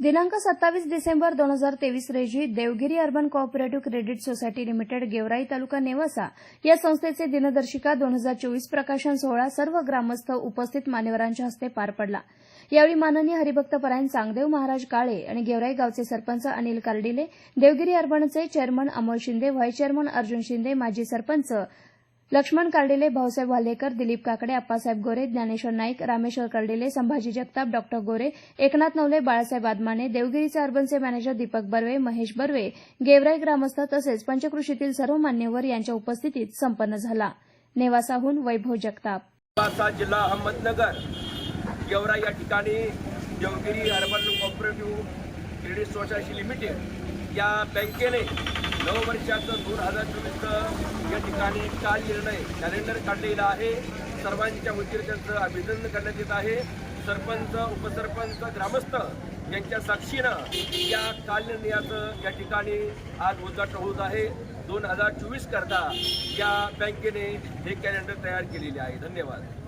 दिनांक सत्तावीस डिसेंबर दोन हजार तेवीस रोजी Devgiri urban cooperative credit society limited Gevrai taluka Newasa या संस्थेचे दिनदर्शिका दोन हजार चोवीस प्रकाशन सोहळा सर्व ग्रामस्थ उपस्थित मान्यवरांच्या हस्ते पार पडला. यावेळी माननीय हरिभक्त परायण चांगदेव महाराज काळे आणि गेवराई गावचे sarpanch Anil Kardile Devgiri अर्बनचे chairman Amol Shinde vice chairman Arjun Shinde माजी सरपंच लक्ष्मण कर्डिले भाऊसाहेब वाल्हेकर दिलीप काकडे अप्पासाहेब गोरे ज्ञानेश्वर नाईक रामेश्वर कर्डिले संभाजी जगताप डॉक्टर गोरे एकनाथ नवले बाळासाहेब आदमाने देवगिरीचे अर्बनचे मॅनेजर दीपक बर्वे महेश बर्वे गेवराई ग्रामस्थ तसेच पंचकृषीतील सर्व मान्यवर यांच्या उपस्थितीत संपन्न झाला. नेवासाहून वैभव जगताप. जिल्हा अहमदनगर गेवरा या ठिकाणी Devgiri urban cooperative credit society limited या बँकेने नऊ वर्षाचं दोन हजार चोवीसचं या ठिकाणी काल निर्णय कॅलेंडर काढलेला आहे? सर्वांच्या वतीने त्यांचं अभिनंदन करण्यात येत आहे. सरपंच उपसरपंच ग्रामस्थ यांच्या साक्षीनं या काल निर्णयाचं या ठिकाणी आज उद्घाटन होत आहे. दोन हजार चोवीस करता या बँकेने हे कॅलेंडर तयार केलेले आहे. धन्यवाद.